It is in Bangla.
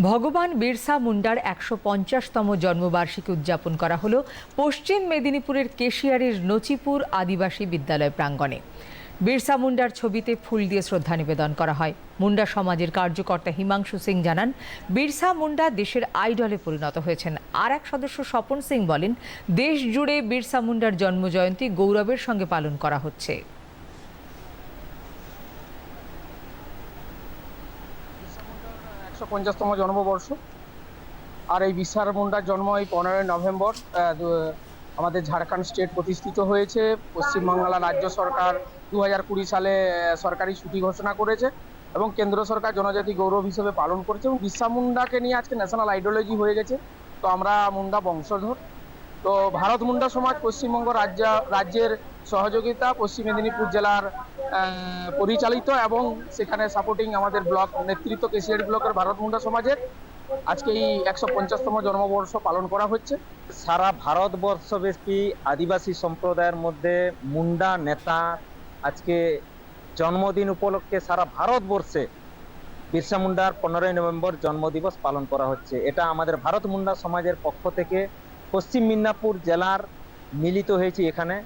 ভগবান বিরসা মুন্ডার একশো পঞ্চাশতম জন্মবার্ষিকী উদযাপন করা হলো পশ্চিম মেদিনীপুরের কেশিয়ারির নচিপুর আদিবাসী বিদ্যালয় প্রাঙ্গণে। বিরসা মুন্ডার ছবিতে ফুল দিয়ে শ্রদ্ধা নিবেদন করা হয়। মুন্ডা সমাজের কার্যকর্তা হিমাংশু সিং জানান, বিরসা মুন্ডা দেশের আইডলে পরিণত হয়েছেন। আর এক সদস্য স্বপন সিং বলেন, দেশ জুড়ে বিরসা মুন্ডার জন্মজয়ন্তী গৌরবের সঙ্গে পালন করা হচ্ছে। একশো পঞ্চাশতম জন্মবর্ষ। আর এই বিশার মুন্ডার জন্ম এই পনেরোই নভেম্বর আমাদের ঝাড়খণ্ড স্টেট প্রতিষ্ঠিত হয়েছে। পশ্চিমবাংলা রাজ্য সরকার দু হাজার কুড়ি সালে সরকারি ছুটি ঘোষণা করেছে এবং কেন্দ্র সরকার জনজাতি গৌরব হিসেবে পালন করেছে এবং বিরসা মুন্ডাকে নিয়ে আজকে ন্যাশনাল আইডিওলজি হয়ে গেছে। তো আমরা মুন্ডা বংশধর। তো ভারত মুন্ডা সমাজ পশ্চিমবঙ্গ রাজ্য, রাজ্যের সহযোগিতা পশ্চিম মেদিনীপুর জেলার পরিচালিত এবং সেখানে সাপোর্টিং আমাদের ব্লক, নেতৃত্ব কেশিয়ারি ব্লকের ভারত মুন্ডা সমাজের। আজকে এই একশো পঞ্চাশতম জন্মবর্ষ পালন করা হচ্ছে। সারা ভারতবর্ষব্যাপী আদিবাসী সম্প্রদায়ের মধ্যে মুন্ডা নেতা আজকে জন্মদিন উপলক্ষে সারা ভারতবর্ষে বিরসা মুন্ডার পনেরোই নভেম্বর জন্মদিবস পালন করা হচ্ছে। এটা আমাদের ভারত মুন্ডা সমাজের পক্ষ থেকে পশ্চিম মিদনাপুর জেলার মিলিত হয়েছে এখানে।